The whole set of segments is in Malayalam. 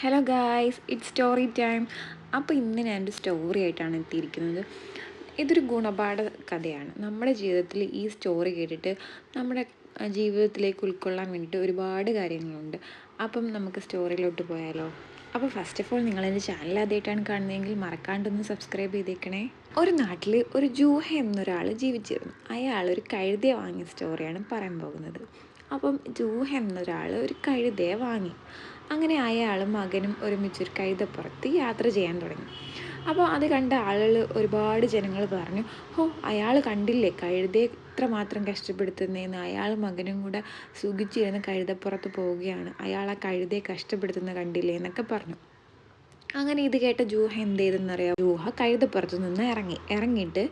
Hello guys it's story time അപ്പോൾ ഇന്ന് ഞാൻ ഒരു സ്റ്റോറി ആയിട്ടാണ് എത്തിയിരിക്കുന്നത്. ഇതൊരു ഗുണപാഠ കഥയാണ്. നമ്മുടെ ജീവിതത്തിൽ ഈ സ്റ്റോറി കേട്ടിട്ട് നമ്മുടെ ജീവിതത്തിലേക്ക് ഉൾക്കൊള്ളാൻ വേണ്ടിയിട്ട് ഒരുപാട് കാര്യങ്ങളുണ്ട്. അപ്പം നമുക്ക് സ്റ്റോറിയിലോട്ട് പോയാലോ? അപ്പോൾ ഫസ്റ്റ് ഓഫ് ഓൾ നിങ്ങൾ എന്റെ ചാനൽ ആദ്യമായിട്ടാണ് കാണുന്നതെങ്കിൽ മറക്കാണ്ടൊന്ന് സബ്സ്ക്രൈബ് ചെയ്തേക്കണേ. ഒരു നാട്ടിൽ ഒരു ജൂഹ എന്നൊരാൾ ജീവിച്ചിരുന്നു. അയാൾ ഒരു കഴുതിയെ വാങ്ങിയ സ്റ്റോറിയാണ് പറയാൻ പോകുന്നത്. അപ്പം ജൂഹ എന്നൊരാൾ ഒരു കഴുതയെ വാങ്ങി. അങ്ങനെ അയാളും മകനും ഒരുമിച്ച് ഒരു കഴുതപ്പുറത്ത് യാത്ര ചെയ്യാൻ തുടങ്ങി. അപ്പോൾ അത് കണ്ട ആളുകൾ ഒരുപാട് ജനങ്ങൾ പറഞ്ഞു ഹോ അയാൾ കണ്ടില്ലേ കഴുതയെ ഇത്രമാത്രം കഷ്ടപ്പെടുത്തുന്നതെന്ന് അയാൾ മകനും കൂടെ സുഖിച്ചിരുന്ന് കഴുതപ്പുറത്ത് പോവുകയാണ്. അയാൾ ആ കഴുതയെ കഷ്ടപ്പെടുത്തുന്ന കണ്ടില്ലേ എന്നൊക്കെ പറഞ്ഞു. അങ്ങനെ ഇത് കേട്ട ജൂഹ എന്ത് ചെയ്തെന്നറിയാം ജൂഹ കഴുതപ്പുറത്ത് നിന്ന് ഇറങ്ങി. ഇറങ്ങിയിട്ട്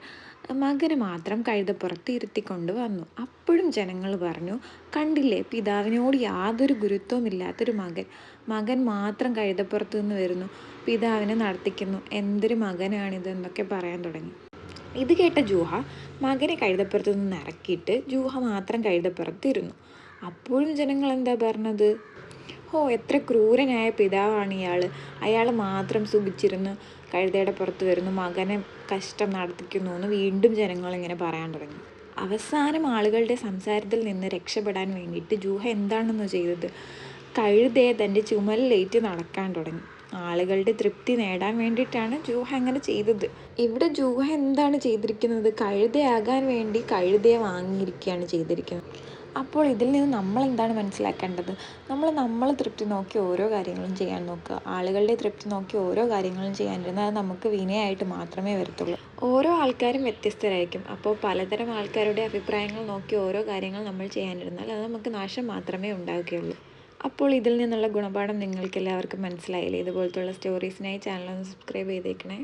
മകന് മാത്രം കഴുതപ്പുറത്ത് ഇരുത്തിക്കൊണ്ട് വന്നു. അപ്പോഴും ജനങ്ങൾ പറഞ്ഞു കണ്ടില്ലേ പിതാവിനോട് യാതൊരു ഗുരുത്വമില്ലാത്തൊരു മകൻ. മകൻ മാത്രം കഴുതപ്പുറത്ത് നിന്ന് വരുന്നു പിതാവിനെ നടത്തിക്കുന്നു. എന്തൊരു മകനാണിത് എന്നൊക്കെ പറയാൻ തുടങ്ങി. ഇത് കേട്ട ജൂഹ മകനെ കഴുതപ്പുറത്ത് നിന്ന് ഇറക്കിയിട്ട് ജൂഹ മാത്രം കഴുതപ്പുറത്ത് ഇരുന്നു. അപ്പോഴും ജനങ്ങൾ എന്താ പറഞ്ഞത്? ഓ എത്ര ക്രൂരനായ പിതാവാണ് ഇയാൾ അയാൾ മാത്രം സുഖിച്ചിരുന്ന് കഴുതയുടെ പുറത്ത് വരുന്നു മകനെ കഷ്ടം നടത്തിക്കുന്നു എന്ന് വീണ്ടും ജനങ്ങളിങ്ങനെ പറയാൻ തുടങ്ങി. അവസാനം ആളുകളുടെ സംസാരത്തിൽ നിന്ന് രക്ഷപ്പെടാൻ വേണ്ടിയിട്ട് ജൂഹ എന്താണെന്ന് ചെയ്തത്. കഴുതയെ തന്റെ ചുമലിലേറ്റ് നടക്കാൻ തുടങ്ങി. ആളുകളുടെ തൃപ്തി നേടാൻ വേണ്ടിയിട്ടാണ് ജൂഹ അങ്ങനെ ചെയ്തത്. ഇവിടെ ജൂഹ എന്താണ് ചെയ്തിരിക്കുന്നത്? കഴുതയാകാൻ വേണ്ടി കഴുതയെ വാങ്ങിയിരിക്കുകയാണ് ചെയ്തിരിക്കുന്നത്. അപ്പോൾ ഇതിൽ നിന്ന് നമ്മൾ എന്താണ് മനസ്സിലാക്കേണ്ടത്? നമ്മൾ നമ്മൾ തൃപ്തി നോക്കി ഓരോ കാര്യങ്ങളും ചെയ്യാൻ നോക്കുക. ആളുകളുടെ തൃപ്തി നോക്കി ഓരോ കാര്യങ്ങളും ചെയ്യാനിരുന്നാൽ നമുക്ക് വിനയായിട്ട് മാത്രമേ വരത്തുള്ളൂ. ഓരോ ആൾക്കാരും വ്യത്യസ്തരായിരിക്കും. അപ്പോൾ പലതരം ആൾക്കാരുടെ അഭിപ്രായങ്ങൾ നോക്കി ഓരോ കാര്യങ്ങൾ നമ്മൾ ചെയ്യാനിരുന്നാൽ അത് നമുക്ക് നാശം മാത്രമേ ഉണ്ടാവുകയുള്ളൂ. അപ്പോൾ ഇതിൽ നിന്നുള്ള ഗുണപാഠം നിങ്ങൾക്ക് എല്ലാവർക്കും മനസ്സിലായില്ലേ? ഇതുപോലത്തുള്ള സ്റ്റോറീസിനായി ചാനൽ ഒന്ന് സബ്സ്ക്രൈബ് ചെയ്തേക്കണേ.